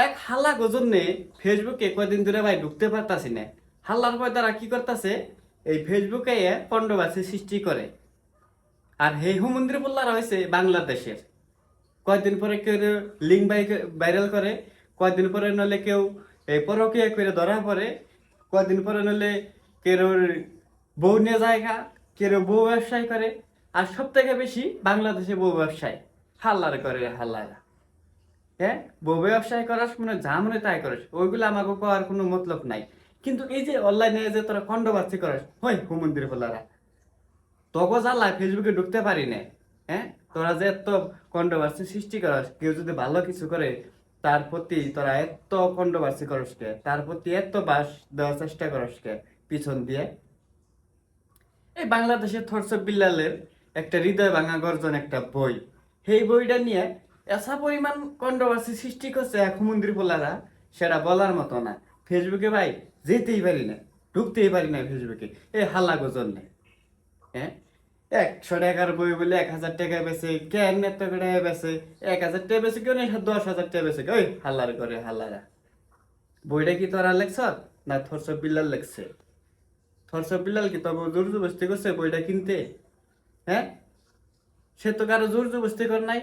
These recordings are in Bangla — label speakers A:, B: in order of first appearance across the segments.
A: এক হাল্লা গজন্যে ফেসবুকে কয়দিন ধরে ভাই ঢুকতে পারতাছি না। হাল্লার পর তারা কি করতেছে? এই ফেসবুকে কন্ট্রোভার্সি সৃষ্টি করে। আর হে হু মন্দির বললার হয়েছে বাংলাদেশের। কয়দিন পরে কেউ লিঙ্ক ভাইরাল করে, কয়দিন পরে নলে কেউ এই পরকীয়া করে ধরা পড়ে, কয়দিন পরে নলে কেউ বউ নিয়ে জায়গা কেউ বউ ব্যবসায় করে। আর সব থেকে বেশি বাংলাদেশে বউ ব্যবসায়। হাল্লার করে হাল্লারা। হ্যাঁ বউ ব্যবসায় করার মানে যা মনে তাই করিস, ওইগুলো আমাকে করার কোনো মতলব নাই। কিন্তু এই যে অনলাইনে যে তোরা খণ্ডবার্তি করিস, হই হুমন্দির বলারা তগো জ্বালা ফেসবুকে ঢুকতে পারি না হ্যাঁ তোরা যে এত কন্ট্রোভার্সি সৃষ্টি করস, কেউ যদি ভালো কিছু করে, তার প্রতি তোরা এত কন্ট্রোভার্সি করস কে, তার প্রতি এত বাস দেওয়ার চেষ্টা করস কে, পিছন দিয়ে। এই বাংলাদেশের থরস বিল্লালের একটা হৃদয় ভাঙা গর্জন একটা বই। সেই বইটা নিয়ে এসা পরিমাণ কন্ট্রোভার্সি সৃষ্টি করছে এক মন্দির বলারা, সেটা বলার মতো না। ফেসবুকে ভাই, যেতেই পারি না, ঢুকতেই পারি না ফেসবুকে। এই হাল্লা গোজন নেই হ্যাঁ? একশো টাকার বই বলে এক হাজার টাকা বেছে কেন এত টাকা বেছে এক হাজার টাকা বেছে কেউ নেই দশ হাজার টাকা বেছে ওই হাল্লার করে হাল্লারা বইটা কি তোরা লেখছ না থরস বিল্লাল লেখছে? থরস বিল্লাল কি তবে জোর জবস্তি করছে বইটা কিনতে? হ্যাঁ? সে তো কারও জোর জবস্তি কর নাই।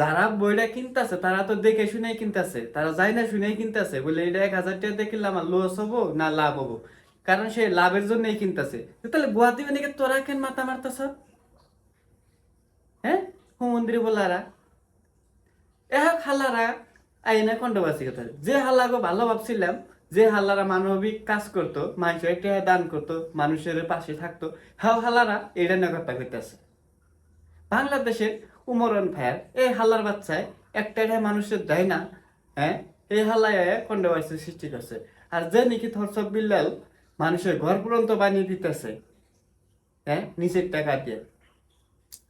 A: যারা বইটা কিনতেছে, তারা তো দেখে শুনেই কিনতেছে, তারা যায় না শুনেই কিনতেছে, বলে এটা এক হাজার টাকা দেখলে আমার লস হব না লাভ হব? কারণ সে লাভের জন্যই কিনতেছে। তাহলে দিবে নাকি তোরা কেন মাথা মারতেছ? হ্যাঁ? বলারা। আইনা কন্ট্রোভার্সি কথা। যে হাল্লাগো ভালো ভাবছিলাম, যে হাল্লারা মানবিক কাজ করতো মানুষের একটা দান করতো, মানুষের পাশে থাকতো, হাও হাল্লারা এটা নিয়ে কথা কইতেছে। বাংলাদেশের উমরন ফায়ার এই হাল্লার বাচ্চায় একটা মানুষের দেয় না হ্যাঁ? এই হাল্লায় কন্ট্রোভার্সি সৃষ্টি করছে। আর যে নাকি থরসব বিল্লাল মানুষের ঘর পর্যন্ত বানিয়ে দিতেছে হ্যাঁ? নিচের টাকা দিয়ে।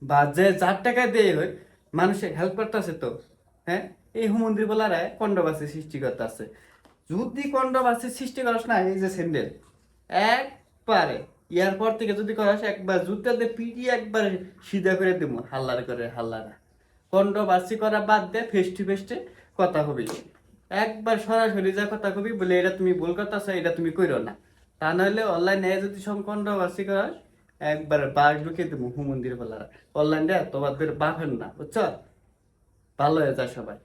A: বা যে যার টাকা দিয়ে হয় মানুষের হেল্প করতেছে তো হ্যাঁ? এই হুমন্দির বলারা কন্ডবাসী সৃষ্টি করতেছে। যদি কন্ডবাসী সৃষ্টি করস না, এই যে স্যান্ডেল একবারে ইয়ার পর থেকে যদি করাস একবার জুতাতে পিটি একবার সিধা করে দিব হাল্লার করে, হাল্লারা। কন্ডবাসী করা বাদ দে ফেস টু ফেস্টে কথা হবি একবার সরাসরি যা কথা কবি, বলে এটা তুমি ভুল করতেছো, এটা তুমি কইরো না। তা নাহলে অনলাইনে যদি সংকন্ডবাসী করাস, একবার বাঘ ঢুকে দেবো হুমন্দির বলারা অনলাইনে তোমাদের বাপেন না, বুঝছ? ভালো হয়ে যায় সবাই।